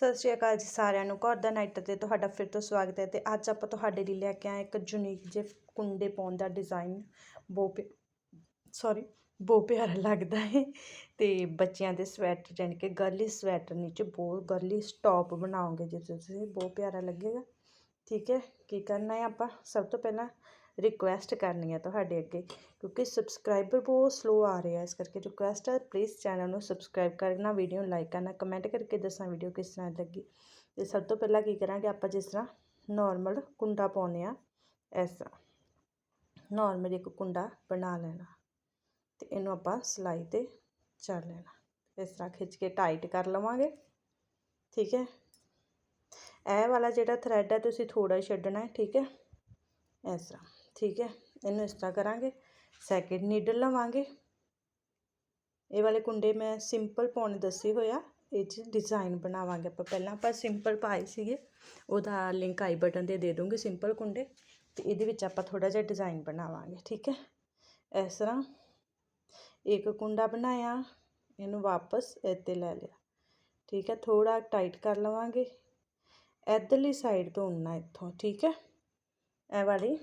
ਸਤਿ ਸ਼੍ਰੀ ਅਕਾਲ ਜੀ ਸਾਰਿਆਂ ਨੂੰ। ਘਰ ਦਾ ਨਾਈਟ ਤੇ ਤੁਹਾਡਾ ਫਿਰ ਤੋਂ ਸਵਾਗਤ ਹੈ ਤੇ ਅੱਜ ਆਪਾਂ ਤੁਹਾਡੇ ਲਈ ਲੈ ਕੇ ਆਏ ਇੱਕ ਯੂਨੀਕ ਜੇ ਕੁੰਡੇ ਪਾਉਣ ਦਾ ਡਿਜ਼ਾਈਨ ਬਹੁਤ ਸੌਰੀ ਬਹੁਤ ਪਿਆਰਾ ਲੱਗਦਾ ਹੈ। ਤੇ ਬੱਚਿਆਂ ਦੇ ਸਵੈਟਰ ਜਾਣੀ ਕਿ ਗਰਲੀ ਸਵੈਟਰ ਨੀਚੇ ਬਹੁਤ ਗਰਲੀ ਸਟਾਪ ਬਣਾਓਗੇ ਜੇ ਤੁਸੀਂ, ਬਹੁਤ ਪਿਆਰਾ ਲੱਗੇਗਾ। ਠੀਕ ਹੈ, ਕੀ ਕਰਨਾ ਹੈ ਆਪਾਂ? ਸਭ ਤੋਂ ਪਹਿਲਾਂ ਰਿਕੁਐਸਟ ਕਰਨੀ ਹੈ ਤੁਹਾਡੇ ਅੱਗੇ ਕਿਉਂਕਿ ਸਬਸਕ੍ਰਾਈਬਰ ਬਹੁਤ ਸਲੋ ਆ ਰਹੇ ਆ ਇਸ ਕਰਕੇ ਰਿਕੁਐਸਟ ਹੈ ਪਲੀਜ਼ ਚੈਨਲ ਨੂੰ ਸਬਸਕ੍ਰਾਈਬ ਕਰਨਾ ਵੀਡੀਓ ਨੂੰ ਲਾਈਕ ਕਰਨਾ ਕਮੈਂਟ ਕਰਕੇ ਦੱਸਣਾ ਵੀਡੀਓ ਕਿਸ ਤਰ੍ਹਾਂ ਲੱਗੀ ਤੇ ਸਭ ਤੋਂ ਪਹਿਲਾਂ ਕੀ ਕਰਾਂਗੇ ਆਪਾਂ ਜਿਸ ਤਰ੍ਹਾਂ ਨਾਰਮਲ ਕੁੰਡਾ ਪਾਉਂਦੇ ਆ ਇਸ ਤਰ੍ਹਾਂ ਨਾਰਮਲ ਇੱਕ ਕੁੰਡਾ ਬਣਾ ਲੈਣਾ ਤੇ ਇਹਨੂੰ ਆਪਾਂ ਸਲਾਈ ਤੇ ਚੜ ਲੈਣਾ ਇਸ ਤਰ੍ਹਾਂ ਖਿੱਚ ਕੇ ਟਾਈਟ ਕਰ ਲਵਾਂਗੇ ਠੀਕ ਹੈ ਇਹ ਵਾਲਾ ਜਿਹੜਾ ਥਰੈਡ ਹੈ ਤੁਸੀਂ ਥੋੜਾ ਹੀ ਛੱਡਣਾ ਹੈ ਠੀਕ ਹੈ ਇਸ ਤਰ੍ਹਾਂ ਠੀਕ ਹੈ, ਇਹਨੂੰ ਇਸ ਤਰ੍ਹਾਂ ਕਰਾਂਗੇ ਸੈਕਿੰਡ ਨੀਡਲ ਲਵਾਂਗੇ। ਇਹ ਵਾਲੇ ਕੁੰਡੇ ਮੈਂ ਸਿੰਪਲ ਪਾਉਣੇ ਦੱਸੇ ਹੋਇਆ ਇਹ 'ਚ ਡਿਜ਼ਾਈਨ ਬਣਾਵਾਂਗੇ ਆਪਾਂ ਪਹਿਲਾਂ, ਆਪਾਂ ਸਿੰਪਲ ਪਾਏ ਸੀਗੇ, ਉਹਦਾ ਲਿੰਕ ਆਈ ਬਟਨ ਤੇ ਦੇ ਦੂੰਗੀ ਸਿੰਪਲ ਕੁੰਡੇ, ਤੇ ਇਹਦੇ ਵਿੱਚ ਆਪਾਂ ਥੋੜਾ ਜਿਹਾ ਡਿਜ਼ਾਈਨ ਬਣਾਵਾਂਗੇ, ਠੀਕ ਹੈ। ਇਸ ਤਰ੍ਹਾਂ ਇੱਕ ਕੁੰਡਾ ਬਣਾਇਆ, ਇਹਨੂੰ ਵਾਪਸ ਇੱਥੇ ਲੈ ਲਿਆ, ਠੀਕ ਹੈ ਥੋੜਾ ਟਾਈਟ ਕਰ ਲਵਾਂਗੇ, ਇੱਧਰਲੀ ਸਾਈਡ ਤੋਂ ਉਣਨਾ ਇੱਥੋਂ, ਠੀਕ ਹੈ, ਇਹ ਵਾਲੀ।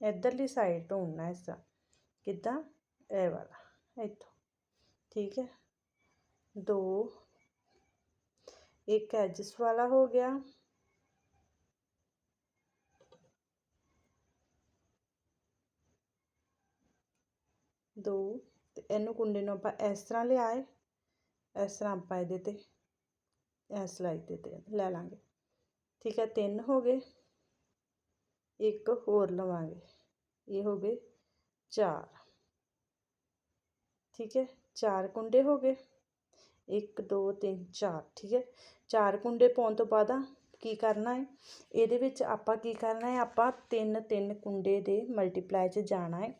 ਇੱਧਰਲੀ ਸਾਈਡ ਤੋਂ ਇਸ ਤਰ੍ਹਾਂ। ਕਿੱਦਾਂ? ਇਹ ਵਾਲਾ, ਇੱਥੋਂ। ਠੀਕ ਹੈ? ਦੋ। ਇੱਕ ਐਜਸ ਵਾਲਾ ਹੋ ਗਿਆ। ਦੋ। ਤੇ ਇਹਨੂੰ ਕੁੰਡੇ ਨੂੰ ਆਪਾਂ ਇਸ ਤਰ੍ਹਾਂ ਲਿਆਏ। ਇਸ ਤਰ੍ਹਾਂ ਆਪਾਂ ਇਹਦੇ ਤੇ, ਇਸ ਸਲਾਈ ਦੇ ਤੇ ਲੈ ਲਾਂਗੇ। ਠੀਕ ਹੈ? ਤਿੰਨ ਹੋ ਗਏ। ਇੱਕ ਹੋਰ ਲਵਾਂਗੇ। ਇਹ ਹੋ ਗਏ ਚਾਰ। ਠੀਕ ਹੈ, ਚਾਰ ਕੁੰਡੇ ਹੋ ਗਏ। ਇੱਕ, ਦੋ, ਤਿੰਨ, ਚਾਰ। ਠੀਕ ਹੈ, ਚਾਰ ਕੁੰਡੇ ਪਾਉਣ ਤੋਂ ਬਾਅਦ ਕੀ ਕਰਨਾ ਹੈ? ਇਹਦੇ ਵਿੱਚ ਆਪਾਂ ਕੀ ਕਰਨਾ ਹੈ? ਆਪਾਂ ਤਿੰਨ ਤਿੰਨ ਕੁੰਡੇ ਦੇ ਮਲਟੀਪਲਾਈ 'ਚ ਜਾਣਾ ਹੈ।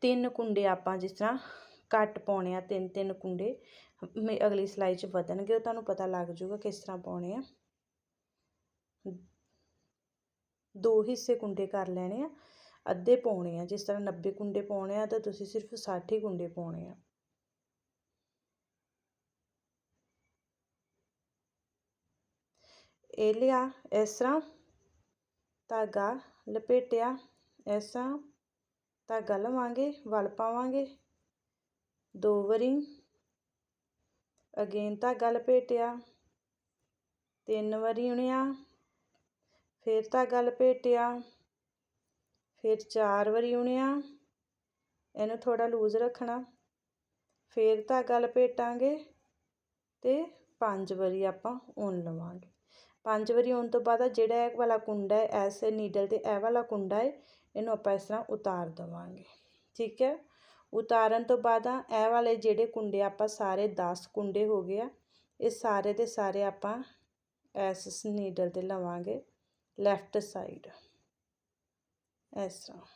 ਤਿੰਨ ਕੁੰਡੇ ਆਪਾਂ ਜਿਸ ਤਰ੍ਹਾਂ ਘੱਟ ਪਾਉਣੇ ਆ, ਤਿੰਨ ਤਿੰਨ ਕੁੰਡੇ ਅਗਲੀ ਸਲਾਈ 'ਚ ਵਧਣਗੇ, ਉਹ ਤੁਹਾਨੂੰ ਪਤਾ ਲੱਗ ਜਾਊਗਾ ਕਿਸ ਤਰ੍ਹਾਂ ਪਾਉਣੇ ਆ। ਦੋ ਹਿੱਸੇ ਕੁੰਡੇ ਕਰ ਲੈਣੇ ਆ, ਅੱਧੇ ਪਾਉਣੇ ਆ। ਜਿਸ ਤਰ੍ਹਾਂ 90 ਕੁੰਡੇ ਪਾਉਣੇ ਆ, ਤਾਂ ਤੁਸੀਂ ਸਿਰਫ 60 ਕੁੰਡੇ ਪਾਉਣੇ ਆ। ਇਹ ਲਿਆ, ਇਸ ਤਰ੍ਹਾਂ ਧਾਗਾ ਲਪੇਟਿਆ, ਇਸ ਤਰ੍ਹਾਂ ਧਾਗਾ ਲਵਾਂਗੇ, ਵਲ ਪਾਵਾਂਗੇ। ਦੋ ਵਾਰੀ ਅਗੇਨ ਧਾਗਾ ਲਪੇਟਿਆ, ਤਿੰਨ ਵਾਰੀ ਉਣਿਆ ਫਿਰ ਧਾਗਾ ਲਪੇਟਿਆ ਫਿਰ ਚਾਰ ਵਾਰੀ ਉਣਿਆ। ਇਹਨੂੰ ਥੋੜਾ ਲੂਜ਼ ਰੱਖਣਾ। ਫਿਰ ਧਾਗਾ ਲਪੇਟਾਂਗੇ ਤੇ ਪੰਜ ਵਾਰੀ ਆਪਾਂ ਉਣ ਲਵਾਂਗੇ। ਪੰਜ ਵਾਰੀ ਉਣ ਤੋਂ ਬਾਅਦ ਜਿਹੜਾ ਇਹ ਵਾਲਾ ਕੁੰਡਾ ਹੈ ਐਸੇ ਨੀਡਲ ਤੇ ਇਹ ਵਾਲਾ ਕੁੰਡਾ ਹੈ, ਇਹਨੂੰ ਆਪਾਂ ਇਸ ਤਰ੍ਹਾਂ ਉਤਾਰ ਦਵਾਂਗੇ। ਠੀਕ ਹੈ? ਉਤਾਰਨ ਤੋਂ ਬਾਅਦ ਇਹ ਵਾਲੇ ਜਿਹੜੇ ਕੁੰਡੇ ਆਪਾਂ ਸਾਰੇ 10 ਕੁੰਡੇ ਹੋ ਗਏ ਆ, ਇਹ ਸਾਰੇ ਦੇ ਸਾਰੇ ਆਪਾਂ ਐਸ ਨੀਡਲ ਤੇ ਲਵਾਂਗੇ। ਲੈਫਟ ਸਾਈਡ ਇਸ ਤਰ੍ਹਾਂ।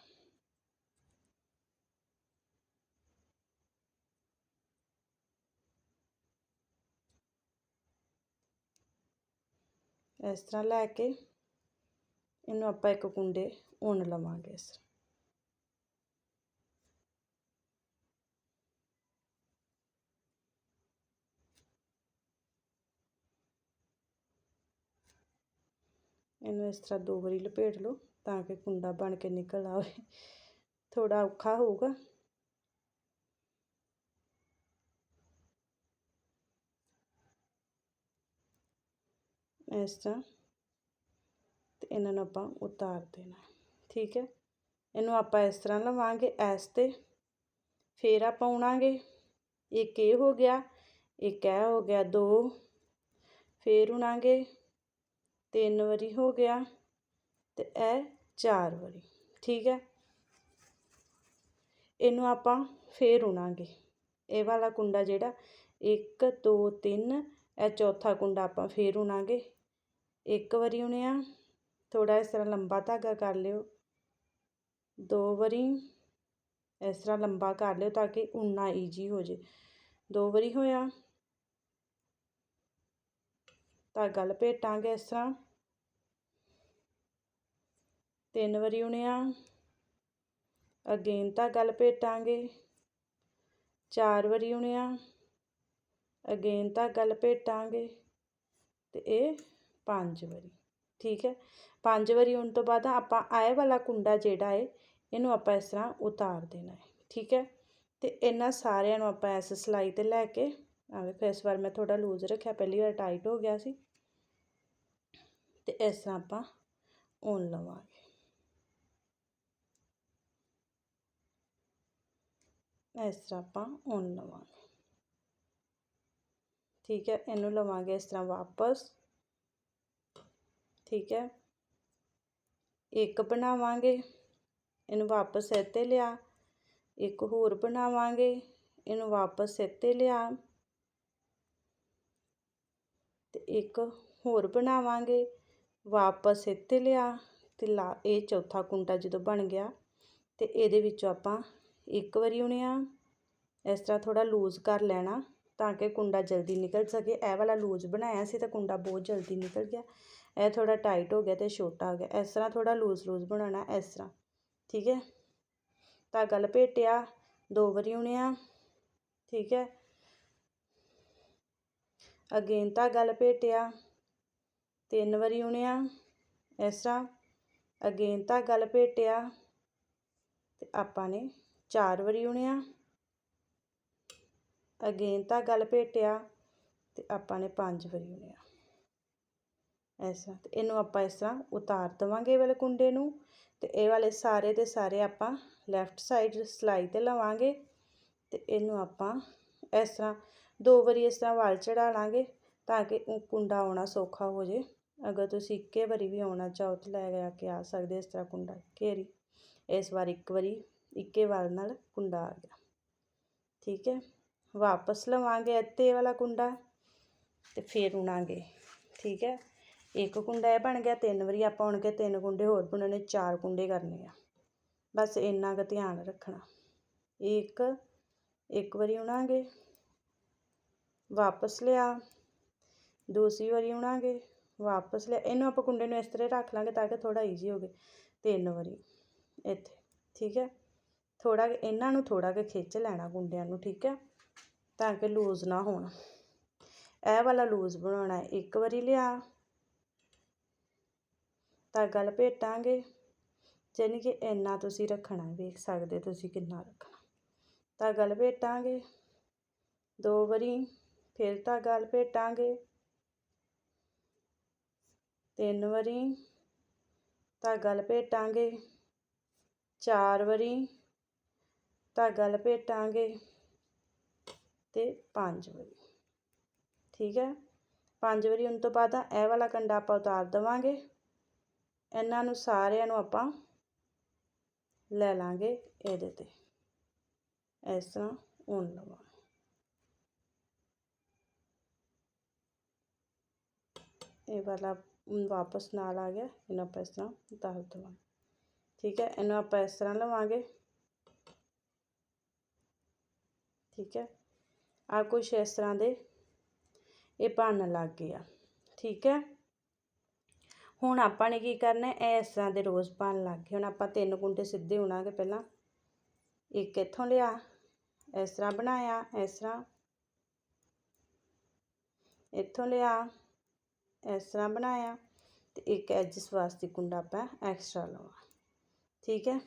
ਇਸ ਤਰ੍ਹਾਂ ਲੈ ਕੇ ਇਹਨੂੰ ਆਪਾਂ ਇੱਕ ਕੁੰਡੇ ਉਣ ਲਵਾਂਗੇ ਇਸ ਤਰ੍ਹਾਂ। ਇਹਨੂੰ ਇਸ ਤਰ੍ਹਾਂ ਦੋ ਵਾਰੀ ਲਪੇਟ ਲਓ ਤਾਂ ਕਿ ਕੁੰਡਾ ਬਣ ਕੇ ਨਿਕਲ ਆਵੇ। ਥੋੜਾ ਔਖਾ ਹੋਊਗਾ। ਇਸ ਤਰ੍ਹਾਂ ਤੇ ਇਹਨਾਂ ਨੂੰ ਆਪਾਂ ਉਤਾਰ ਦੇਣਾ। ਠੀਕ ਹੈ? ਇਹਨੂੰ ਆਪਾਂ ਇਸ ਤਰ੍ਹਾਂ ਲਵਾਂਗੇ ਐਸ ਤੇ। ਫੇਰ ਆਪਾਂ ਉਣਾਂਗੇ। ਇੱਕ ਇਹ ਹੋ ਗਿਆ, ਇੱਕ ਇਹ ਹੋ ਗਿਆ, ਦੋ। ਫੇਰ ਉਣਾਂਗੇ। ਤਿੰਨ ਵਾਰੀ ਹੋ ਗਿਆ ਤੇ ਇਹ ਚਾਰ ਵਾਰੀ, ਠੀਕ ਹੈ? ਇਹਨੂੰ ਆਪਾਂ ਫੇਰ ਉਣਾਂਗੇ ਇਹ ਵਾਲਾ ਕੁੰਡਾ ਜਿਹੜਾ 1 2 3 ਇਹ ਚੌਥਾ ਕੁੰਡਾ ਆਪਾਂ ਫੇਰ ਉਣਾਂਗੇ ਇੱਕ ਵਾਰੀ ਉਣਿਆ ਥੋੜਾ ਇਸ ਤਰ੍ਹਾਂ ਲੰਬਾ ਧਾਗਾ ਕਰ ਲਿਓ। ਦੋ ਵਾਰੀ ਇਸ ਤਰ੍ਹਾਂ ਲੰਬਾ ਕਰ ਲਿਓ ਤਾਂ ਕਿ ਉਣਨਾ ਈਜੀ ਹੋ ਜੇ। ਦੋ ਵਾਰੀ ਹੋਇਆ ਧਾਗਾ ਲਪੇਟਾਂਗੇ ਇਸ ਤਰ੍ਹਾਂ। ਤਿੰਨ ਵਾਰੀ ਉਣਿਆ, ਅਗੇਨ ਧਾਗਾ ਲਪੇਟਾਂਗੇ ਚਾਰ ਵਾਰੀ ਉਣਿਆ, ਅਗੇਨ ਧਾਗਾ ਲਪੇਟਾਂਗੇ ਤੇ ਇਹ ਪੰਜ ਵਾਰੀ, ਠੀਕ ਹੈ। ਪੰਜ ਵਾਰੀ ਹੋਣ ਤੋਂ ਬਾਅਦ ਆਪਾਂ ਆਏ ਵਾਲਾ ਕੁੰਡਾ ਜਿਹੜਾ ਹੈ ਇਹਨੂੰ ਆਪਾਂ ਇਸ ਤਰ੍ਹਾਂ ਉਤਾਰ ਦੇਣਾ ਹੈ ਠੀਕ ਹੈ। ਤੇ ਇਹਨਾਂ ਸਾਰਿਆਂ ਨੂੰ ਆਪਾਂ ਇਸ ਸਲਾਈ ਤੇ ਲੈ ਕੇ ਆਵੇ, ਫਿਰ ਇਸ ਵਾਰ ਮੈਂ ਥੋੜਾ ਲੂਜ਼ ਰੱਖਿਆ, ਪਹਿਲੀ ਵਾਰ ਟਾਈਟ ਹੋ ਗਿਆ ਸੀ। ਤੇ ਇਸ ਤਰ੍ਹਾਂ ਆਪਾਂ ਉਣ ਲਵਾਂਗੇ। ਇਸ ਤਰ੍ਹਾਂ ਆਪਾਂ ਉਣ ਲਵਾਂਗੇ। ਠੀਕ ਹੈ, ਇਹਨੂੰ ਲਵਾਂਗੇ ਇਸ ਤਰ੍ਹਾਂ ਵਾਪਸ। ਠੀਕ ਹੈ, ਇੱਕ ਬਣਾਵਾਂਗੇ, ਇਹਨੂੰ ਵਾਪਸ ਇੱਥੇ ਲਿਆ। ਇੱਕ ਹੋਰ ਬਣਾਵਾਂਗੇ, ਇਹਨੂੰ ਵਾਪਸ ਇੱਥੇ ਲਿਆ। ਤੇ ਇੱਕ ਹੋਰ ਬਣਾਵਾਂਗੇ। ਵਾਪਸ ਇੱਥੇ ਲਿਆ ਅਤੇ ਲਾ, ਇਹ ਚੌਥਾ ਕੁੰਡਾ ਜਦੋਂ ਬਣ ਗਿਆ ਤੇ ਇਹਦੇ ਵਿੱਚੋਂ ਆਪਾਂ ਇੱਕ ਵਾਰੀ ਉਣਿਆ। ਇਸ ਤਰ੍ਹਾਂ ਥੋੜ੍ਹਾ ਲੂਜ਼ ਕਰ ਲੈਣਾ ਤਾਂ ਕਿ ਕੁੰਡਾ ਜਲਦੀ ਨਿਕਲ ਸਕੇ। ਇਹ ਵਾਲਾ ਲੂਜ਼ ਬਣਾਇਆ ਸੀ ਤਾਂ ਕੁੰਡਾ ਬਹੁਤ ਜਲਦੀ ਨਿਕਲ ਗਿਆ। ਇਹ ਥੋੜ੍ਹਾ ਟਾਈਟ ਹੋ ਗਿਆ ਅਤੇ ਛੋਟਾ ਹੋ ਗਿਆ। ਇਸ ਤਰ੍ਹਾਂ ਥੋੜ੍ਹਾ ਲੂਜ਼ ਲੂਜ਼ ਬਣਾਉਣਾ ਇਸ ਤਰ੍ਹਾਂ। ਠੀਕ ਹੈ? ਧਾਗਾ ਲਪੇਟਿਆ ਦੋ ਵਾਰੀ ਉਣਿਆ। ਠੀਕ ਹੈ? ਅਗੇਨ ਧਾਗਾ ਲਪੇਟਿਆ ਤਿੰਨ ਵਾਰੀ ਉਣਿਆ। ਇਸ ਤਰ੍ਹਾਂ ਅਗੇਨ ਧਾਗਾ ਲਪੇਟਿਆ ਤੇ ਆਪਾਂ ਨੇ ਚਾਰ ਵਾਰੀ ਉਣਿਆ। ਅਗੇਨ ਧਾਗਾ ਲਪੇਟਿਆ ਤੇ ਆਪਾਂ ਨੇ ਪੰਜ ਵਾਰੀ ਉਣਿਆ। ਇਸ ਤਰ੍ਹਾਂ ਤੇ ਇਹਨੂੰ ਆਪਾਂ ਇਸ ਤਰ੍ਹਾਂ ਉਤਾਰ ਦਵਾਂਗੇ ਵਾਲੇ ਕੁੰਡੇ ਨੂੰ ਤੇ ਇਹ ਵਾਲੇ ਸਾਰੇ ਦੇ ਸਾਰੇ ਆਪਾਂ ਲੈਫਟ ਸਾਈਡ ਸਲਾਈ ਤੇ ਲਵਾਂਗੇ ਤੇ ਇਹਨੂੰ ਆਪਾਂ ਇਸ ਤਰ੍ਹਾਂ ਦੋ ਵਾਰੀ ਇਸ ਤਰ੍ਹਾਂ ਵਾਲ ਚੜਾ ਲਾਂਗੇ ਤਾਂ ਕਿ ਕੁੰਡਾ ਆਉਣਾ ਸੌਖਾ ਹੋ ਜੇ। ਅਗਰ ਤੁਸੀਂ ਇੱਕੇ ਵਾਰੀ ਵੀ ਆਉਣਾ ਚਾਹੋ ਤਾਂ ਲੈ ਜਾ ਕੇ ਆ ਸਕਦੇ ਇਸ ਤਰ੍ਹਾਂ ਕੁੰਡਾ ਘੇਰੀ। ਇਸ ਵਾਰ ਇੱਕ ਵਾਰੀ ਇੱਕੇ ਵਾਲ ਨਾਲ ਕੁੰਡਾ ਆ ਗਿਆ। ਠੀਕ ਹੈ? ਵਾਪਸ ਲਵਾਂਗੇ ਇੱਥੇ ਵਾਲਾ ਕੁੰਡਾ ਤੇ ਫੇਰ ਉਣਾਂਗੇ ਠੀਕ ਹੈ? ਇੱਕ ਕੁੰਡਾ ਇਹ ਬਣ ਗਿਆ, ਤਿੰਨ ਵਾਰੀ ਆਪਾਂ ਉਣ ਕੇ ਤਿੰਨ ਕੁੰਡੇ ਹੋਰ ਬੁਣਨੇ, ਚਾਰ ਕੁੰਡੇ ਕਰਨੇ ਆ। ਬਸ ਇੰਨਾ ਕੁ ਧਿਆਨ ਰੱਖਣਾ। ਇੱਕ ਇੱਕ ਵਾਰੀ ਉਣਾਂਗੇ ਵਾਪਸ ਲਿਆ। ਦੂਸਰੀ ਵਾਰੀ ਆਉਣਾਗੇ, ਵਾਪਸ ਲਿਆ। ਇਹਨੂੰ ਆਪਾਂ ਕੁੰਡੇ ਨੂੰ ਇਸ ਤਰ੍ਹਾਂ ਰੱਖ ਲਾਂਗੇ ਤਾਂ ਕਿ ਥੋੜਾ ਈਜ਼ੀ ਹੋਵੇ ਤਿੰਨ ਵਾਰੀ, ਇੱਥੇ, ਠੀਕ ਹੈ? ਥੋੜਾ ਇਹਨਾਂ ਨੂੰ ਥੋੜਾ ਕਿ ਖਿੱਚ ਲੈਣਾ ਗੁੰਡਿਆਂ ਨੂੰ, ਠੀਕ ਹੈ? ਤਾਂ ਕਿ ਲੂਜ਼ ਨਾ ਹੋਣ। ਇਹ ਵਾਲਾ ਲੂਜ਼ ਬਣਾਉਣਾ ਹੈ। ਇੱਕ ਵਾਰੀ ਲਿਆ। ਧਾਗਾ ਲਪੇਟਾਂਗੇ ਜਾਨੀ ਕਿ ਇੰਨਾ ਤੁਸੀਂ ਰੱਖਣਾ, ਵੇਖ ਸਕਦੇ ਤੁਸੀਂ ਕਿੰਨਾ ਰੱਖਣਾ। ਧਾਗਾ ਲਪੇਟਾਂਗੇ ਦੋ ਵਾਰੀ। ਫਿਰ ਤਾਂ ਗੱਲ ਭੇਟਾਂਗੇ। ਤਿੰਨ ਵਾਰੀ ਤਾਂ ਗੱਲ ਭੇਟਾਂਗੇ। ਚਾਰ ਵਾਰੀ ਤਾਂ ਗੱਲ ਭੇਟਾਂਗੇ ਤੇ ਪੰਜ ਵਾਰੀ। ਠੀਕ ਹੈ? ਪੰਜ ਵਾਰੀ ਉਹਨਾਂ ਤੋਂ ਬਾਅਦ ਇਹ ਵਾਲਾ ਕੰਡਾ ਆਪਾਂ ਉਤਾਰ ਦੇਵਾਂਗੇ। ਇਹਨਾਂ ਨੂੰ ਸਾਰਿਆਂ ਨੂੰ ਆਪਾਂ ਲੈ ਲਾਂਗੇ ਇਹਦੇ ਤੇ। ਇਸ ਤਰ੍ਹਾਂ ਉਣ ਲਵਾਂਗੇ ਇਹ ਵਾਲਾ ਵਾਪਸ ਨਾਲ ਆ ਗਿਆ। ਇਹਨੂੰ ਆਪਾਂ ਇਸ ਤਰ੍ਹਾਂ ਉਤਾਰ ਦੇਵਾਂਗੇ। ਠੀਕ ਹੈ, ਇਹਨੂੰ ਆਪਾਂ ਇਸ ਤਰ੍ਹਾਂ ਲਵਾਂਗੇ। ਠੀਕ ਹੈ, ਆ ਕੁਛ ਇਸ ਤਰ੍ਹਾਂ ਦੇ ਇਹ ਬਣਨ ਲੱਗ ਗਏ ਆ ਠੀਕ ਹੈ, ਹੁਣ ਆਪਾਂ ਨੇ ਕੀ ਕਰਨਾ ਹੈ? ਇਸ ਤਰ੍ਹਾਂ ਦੇ ਰੋਜ਼ ਬਣ ਲੱਗ ਗਏ। ਹੁਣ ਆਪਾਂ ਤਿੰਨ ਕੁੰਡੇ ਸਿੱਧੇ ਉਣਾਂਗੇ ਪਹਿਲਾਂ। ਇੱਕ ਇੱਥੋਂ ਲਿਆ, ਇਸ ਤਰ੍ਹਾਂ ਬਣਾਇਆ, ਇਸ ਤਰ੍ਹਾਂ। ਇੱਥੋਂ ਲਿਆ ਇਸ ਤਰ੍ਹਾਂ ਬਣਾਇਆ ਤੇ ਇੱਕ ਐਜਸ ਵਾਸਤੇ ਕੁੰਡਾ ਆਪਾਂ ਐਕਸਟਰਾ ਲਵਾਂ। ਠੀਕ ਹੈ?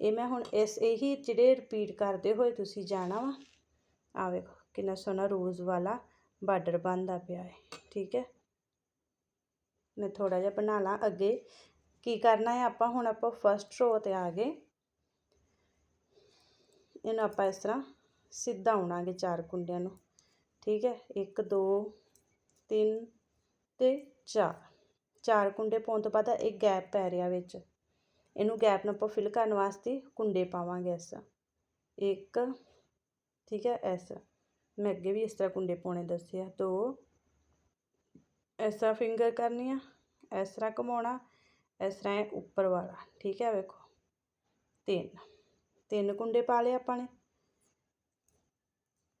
ਇਹ ਮੈਂ ਹੁਣ ਇਸ ਇਹੀ ਜਿਹੜੇ ਰਿਪੀਟ ਕਰਦੇ ਹੋਏ ਤੁਸੀਂ ਜਾਣਾ ਵਾ ਆ ਵੇਖੋ ਕਿੰਨਾ ਸੋਹਣਾ ਰੋਜ਼ ਵਾਲਾ ਬਾਰਡਰ ਬਣਦਾ ਪਿਆ ਹੈ। ਠੀਕ ਹੈ? ਮੈਂ ਥੋੜਾ ਜਿਹਾ ਬਣਾ ਲਾਂ ਅੱਗੇ। ਕੀ ਕਰਨਾ ਹੈ ਆਪਾਂ? ਹੁਣ ਆਪਾਂ ਫਸਟ ਰੋ ਤੇ ਆ ਗਏ। ਇਹਨੂੰ ਆਪਾਂ ਇਸ ਤਰ੍ਹਾਂ ਸਿੱਧਾ ਉਣਾਂਗੇ ਚਾਰ ਕੁੰਡਿਆਂ ਨੂੰ। ਠੀਕ ਹੈ? 1 2 3 ਤੇ 4 ਚਾਰ ਕੁੰਡੇ ਪਾਉਣ ਤੋਂ ਬਾਅਦ ਇੱਕ ਗੈਪ ਪੈ ਰਿਹਾ ਵਿੱਚ। ਇਹਨੂੰ ਗੈਪ ਨੂੰ ਆਪਾਂ ਫਿਲ ਕਰਨ ਵਾਸਤੇ ਕੁੰਡੇ ਪਾਵਾਂਗੇ ਇਸ। ਇੱਕ, ਠੀਕ ਹੈ, ਇਸ। ਮੈਂ ਅੱਗੇ ਵੀ ਇਸ ਤਰ੍ਹਾਂ ਕੁੰਡੇ ਪਾਉਣੇ ਦੱਸਿਆ ਦੋ, ਇਸ ਤਰ੍ਹਾਂ ਫਿੰਗਰ ਕਰਨੀ ਆ, ਇਸ ਤਰ੍ਹਾਂ ਘੁਮਾਉਣਾ, ਇਸ ਤਰ੍ਹਾਂ ਇਹ ਉੱਪਰ ਵਾਲਾ, ਠੀਕ ਹੈ, ਵੇਖੋ। ਤਿੰਨ। ਤਿੰਨ ਕੁੰਡੇ ਪਾ ਲਏ ਆਪਾਂ ਨੇ।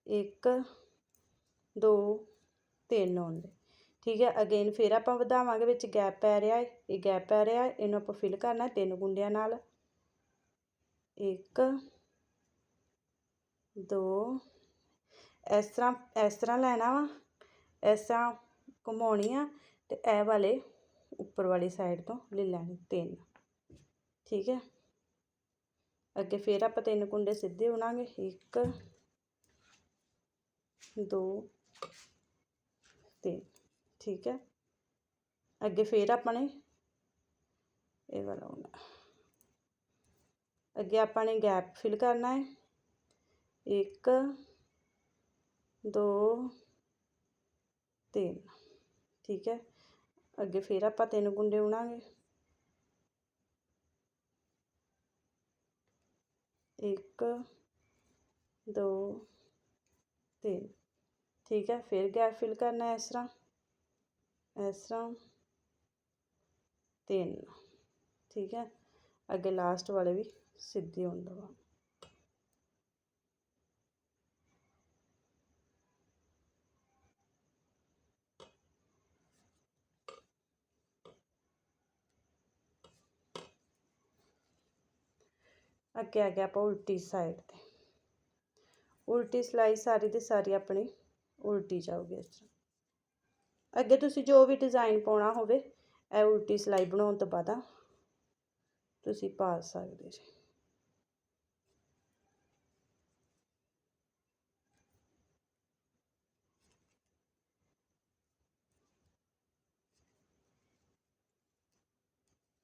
ਇੱਕ, ਦੋ, ਤਿੰਨ ਹੁੰਦੇ ਠੀਕ ਹੈ ਅਗੇਨ ਫਿਰ ਆਪਾਂ ਵਧਾਵਾਂਗੇ, ਵਿੱਚ ਗੈਪ ਪੈ ਰਿਹਾ ਹੈ, ਇਹ ਗੈਪ ਪੈ ਰਿਹਾ ਹੈ, ਇਹਨੂੰ ਆਪਾਂ ਫਿਲ ਕਰਨਾ ਤਿੰਨ ਕੁੰਡਿਆਂ ਨਾਲ। ਇੱਕ, ਦੋ, ਇਸ ਤਰ੍ਹਾਂ ਇਸ ਤਰ੍ਹਾਂ ਲੈਣਾ ਵਾ, ਇਸ ਤਰ੍ਹਾਂ ਘੁਮਾਉਣੀ ਆ, ਤੇ ਇਹ ਵਾਲੇ ਉੱਪਰ ਵਾਲੀ ਸਾਈਡ ਤੋਂ ਲੈ ਲੈਣੀ ਤਿੰਨ। ਠੀਕ ਹੈ? ਅੱਗੇ ਫਿਰ ਆਪਾਂ ਤਿੰਨ ਕੁੰਡੇ ਸਿੱਧੇ ਬਣਾਂਗੇ ਇੱਕ, ਦੋ, ਤਿੰਨ। ਠੀਕ ਹੈ ਅੱਗੇ ਫੇਰ ਆਪਾਂ ਨੇ ਇਹ ਵਾਲਾ ਹੋਣਾ ਅੱਗੇ ਆਪਾਂ ਨੇ ਗੈਪ ਫਿਲ ਕਰਨਾ ਹੈ ਇੱਕ ਦੋ ਤਿੰਨ ਠੀਕ ਹੈ ਅੱਗੇ ਫੇਰ ਆਪਾਂ ਤਿੰਨ ਕੁੰਡੇ ਬਣਾਂਗੇ ਇੱਕ ਦੋ ਤਿੰਨ ਠੀਕ ਹੈ ਫਿਰ ਗੈਪ ਫਿਲ ਕਰਨਾ ਹੈ ਇਸ ਤਰ੍ਹਾਂ ਇਸ ਤਰ੍ਹਾਂ ਤਿੰਨ, ਠੀਕ ਹੈ? ਅੱਗੇ ਲਾਸਟ ਵਾਲੇ ਵੀ ਸਿੱਧੇ ਹੋਣ ਦਵਾ ਅੱਗੇ ਆ ਗਿਆ ਆਪਾਂ ਉਲਟੀ ਸਾਈਡ ਤੇ। ਉਲਟੀ ਸਲਾਈ ਸਾਰੀ ਦੀ ਸਾਰੀ ਆਪਣੀ ਉਲਟੀ ਜਾਊਗੀ ਇਸ ਤਰ੍ਹਾਂ। ਅੱਗੇ ਤੁਸੀਂ ਜੋ ਵੀ ਡਿਜ਼ਾਈਨ ਪਾਉਣਾ ਹੋਵੇ, ਇਹ ਉਲਟੀ ਸਿਲਾਈ ਬਣਾਉਣ ਤੋਂ ਬਾਅਦ ਤੁਸੀਂ ਪਾ ਸਕਦੇ ਜੀ।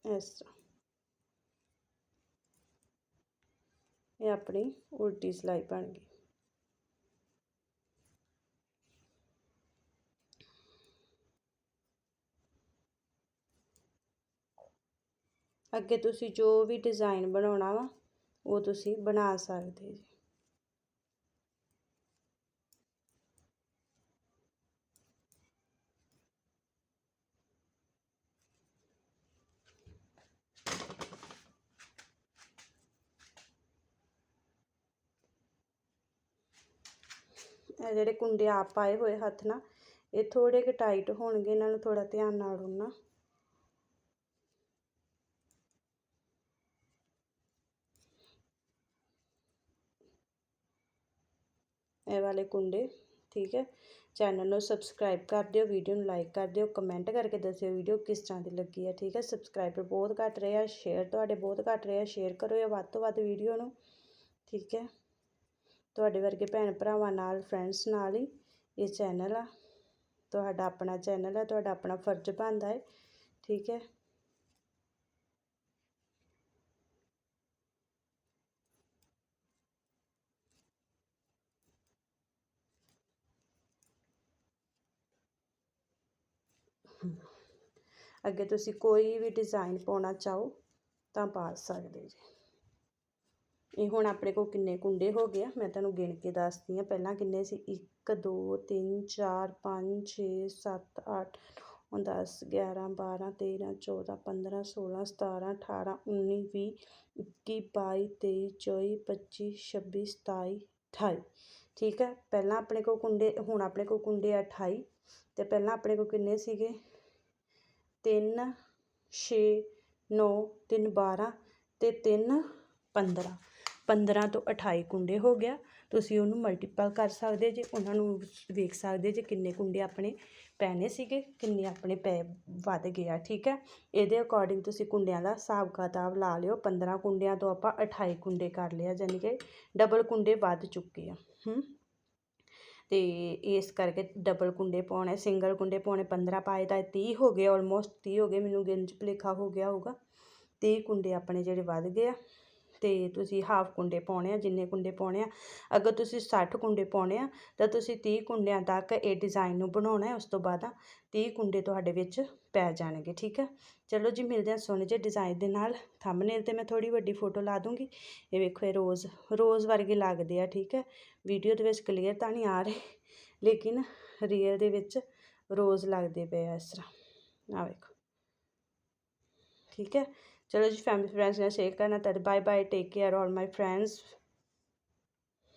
ਇਸ ਤਰ੍ਹਾਂ। ਇਹ ਆਪਣੀ ਉਲਟੀ ਸਿਲਾਈ ਬਣ ਗਈ। ਅੱਗੇ ਤੁਸੀਂ ਜੋ ਵੀ ਡਿਜ਼ਾਈਨ ਬਣਾਉਣਾ ਵਾ, ਉਹ ਤੁਸੀਂ ਬਣਾ ਸਕਦੇ ਜੀ। ਇਹ ਜਿਹੜੇ ਕੁੰਡੇ ਆਪ ਪਾਏ ਹੋਏ ਹੱਥ ਨਾਲ, ਇਹ ਥੋੜੇ ਕਿ ਟਾਈਟ ਹੋਣਗੇ, ਇਹਨਾਂ ਨੂੰ ਥੋੜਾ ਧਿਆਨ ਨਾਲ ਉਣਨਾ ਇਹ ਵਾਲੇ ਕੁੰਡੇ, ਠੀਕ ਹੈ? ਚੈਨਲ ਨੂੰ ਸਬਸਕ੍ਰਾਈਬ ਕਰ ਦਿਓ ਵੀਡੀਓ ਨੂੰ ਲਾਈਕ ਕਰ ਦਿਓ ਕਮੈਂਟ ਕਰਕੇ ਦੱਸਿਓ ਵੀਡੀਓ ਕਿਸ ਤਰ੍ਹਾਂ ਦੀ ਲੱਗੀ ਹੈ, ਠੀਕ ਹੈ? ਸਬਸਕ੍ਰਾਈਬਰ ਬਹੁਤ ਘੱਟ ਰਹੇ ਆ ਸ਼ੇਅਰ ਤੁਹਾਡੇ ਬਹੁਤ ਘੱਟ ਰਹੇ ਆ ਸ਼ੇਅਰ ਕਰੋ ਇਹ ਵੱਧ ਤੋਂ ਵੱਧ ਵੀਡੀਓ ਨੂੰ, ਠੀਕ ਹੈ? ਤੁਹਾਡੇ ਵਰਗੇ ਭੈਣ ਭਰਾਵਾਂ ਨਾਲ ਫਰੈਂਡਸ ਨਾਲ ਹੀ ਇਹ ਚੈਨਲ ਆ, ਤੁਹਾਡਾ ਆਪਣਾ ਚੈਨਲ ਹੈ ਤੁਹਾਡਾ ਆਪਣਾ ਫਰਜ਼ ਬਣਦਾ ਹੈ, ਠੀਕ ਹੈ? ਅੱਗੇ ਤੁਸੀਂ ਕੋਈ ਵੀ ਡਿਜ਼ਾਈਨ ਪਾਉਣਾ ਚਾਹੋ ਤਾਂ ਪਾ ਸਕਦੇ ਜੀ। ਇਹ ਹੁਣ ਆਪਣੇ ਕੋਲ ਕਿੰਨੇ ਕੁੰਡੇ ਹੋ ਗਏ ਆ, ਮੈਂ ਤੁਹਾਨੂੰ ਗਿਣ ਕੇ ਦੱਸਦੀ ਆ ਪਹਿਲਾਂ ਕਿੰਨੇ ਸੀ? 1 2 3 4 5 6 7 8 10 11 12 13 14 15 16 17 18 19 20 21 22 23 24 25 26 27 28 ਠੀਕ ਹੈ? ਪਹਿਲਾਂ ਆਪਣੇ ਕੋਲ ਕੁੰਡੇ, ਹੁਣ ਆਪਣੇ ਕੋਲ ਕੁੰਡੇ 28 ਤੇ ਪਹਿਲਾਂ ਆਪਣੇ ਕੋਲ ਕਿੰਨੇ ਸੀਗੇ? 3 6 9 3 12 ਤੇ 3 15 15 ਤੋਂ 28 ਕੁੰਡੇ ਹੋ ਗਿਆ। ਤੁਸੀਂ ਉਹਨੂੰ ਮਲਟੀਪਲ ਕਰ ਸਕਦੇ ਜੇ। ਉਹਨਾਂ ਨੂੰ ਵੇਖ ਸਕਦੇ ਜੇ ਕਿੰਨੇ ਕੁੰਡੇ ਆਪਣੇ ਪੈਣੇ ਸੀਗੇ, ਕਿੰਨੇ ਆਪਣੇ ਪੈ ਵੱਧ ਗਏ ਆ ਠੀਕ ਹੈ? ਇਹਦੇ ਅਕੋਰਡਿੰਗ ਤੁਸੀਂ ਕੁੰਡਿਆਂ ਦਾ ਹਿਸਾਬ ਕਿਤਾਬ ਲਾ ਲਿਓ। 15 ਕੁੰਡਿਆਂ ਤੋਂ ਆਪਾਂ 28 ਕੁੰਡੇ ਕਰ ਲਿਆ ਯਾਨੀ ਕਿ ਡਬਲ ਕੁੰਡੇ ਵੱਧ ਚੁੱਕੇ ਆ। ਅਤੇ ਇਸ ਕਰਕੇ ਡਬਲ ਕੁੰਡੇ ਪਾਉਣੇ ਸਿੰਗਲ ਕੁੰਡੇ ਪਾਉਣੇ 15 ਪਾਏ ਤਾਂ ਤੀਹ ਹੋ ਗਏ ਆਲਮੋਸਟ ਤੀਹ ਹੋ ਗਏ, ਮੈਨੂੰ ਗਿਣ ਚ ਭੁਲੇਖਾ ਹੋ ਗਿਆ ਹੋਊਗਾ। ਤੀਹ ਕੁੰਡੇ ਆਪਣੇ ਜਿਹੜੇ ਵੱਧ ਗਏ ਆ। ਅਤੇ ਤੁਸੀਂ ਹਾਫ ਕੁੰਡੇ ਪਾਉਣੇ ਆ, ਜਿੰਨੇ ਕੁੰਡੇ ਪਾਉਣੇ ਆ। ਅਗਰ ਤੁਸੀਂ ਸੱਠ ਕੁੰਡੇ ਪਾਉਣੇ ਆ, ਤਾਂ ਤੁਸੀਂ ਤੀਹ ਕੁੰਡਿਆਂ ਤੱਕ ਇਹ ਡਿਜ਼ਾਈਨ ਨੂੰ ਬਣਾਉਣਾ ਉਸ ਤੋਂ ਬਾਅਦ ਤੀਹ ਕੁੰਡੇ ਤੁਹਾਡੇ ਵਿੱਚ ਪੈ ਜਾਣਗੇ, ਠੀਕ ਹੈ? ਚਲੋ ਜੀ, ਮਿਲਦੇ ਹਾਂ ਸੋਹਣੇ ਜਿਹੇ ਡਿਜ਼ਾਈਨ ਦੇ ਨਾਲ। ਥੰਬਨੇਲ ਤੇ ਮੈਂ ਥੋੜੀ ਵੱਡੀ ਫੋਟੋ ਲਾ ਦੂੰਗੀ। ਇਹ ਵੇਖੋ, ਇਹ ਰੋਜ਼ ਰੋਜ਼ ਵਰਗੇ ਲੱਗਦੇ ਆ, ਠੀਕ ਹੈ? ਵੀਡੀਓ ਦੇ ਵਿੱਚ ਕਲੀਅਰ ਤਾਂ ਨਹੀਂ ਆ ਰਹੇ, ਲੇਕਿਨ ਰੀਅਲ ਦੇ ਵਿੱਚ ਰੋਜ਼ ਲੱਗਦੇ ਪਏ ਆ ਇਸ ਤਰ੍ਹਾਂ। ਆ ਵੇਖੋ। ਠੀਕ ਹੈ? ਚਲੋ ਜੀ ਫੈਮਿਲੀ ਫਰੈਂਡਸ ਨਾਲ ਸ਼ੇਅਰ ਕਰਨਾ ਤਾਂ bye bye take care all my friends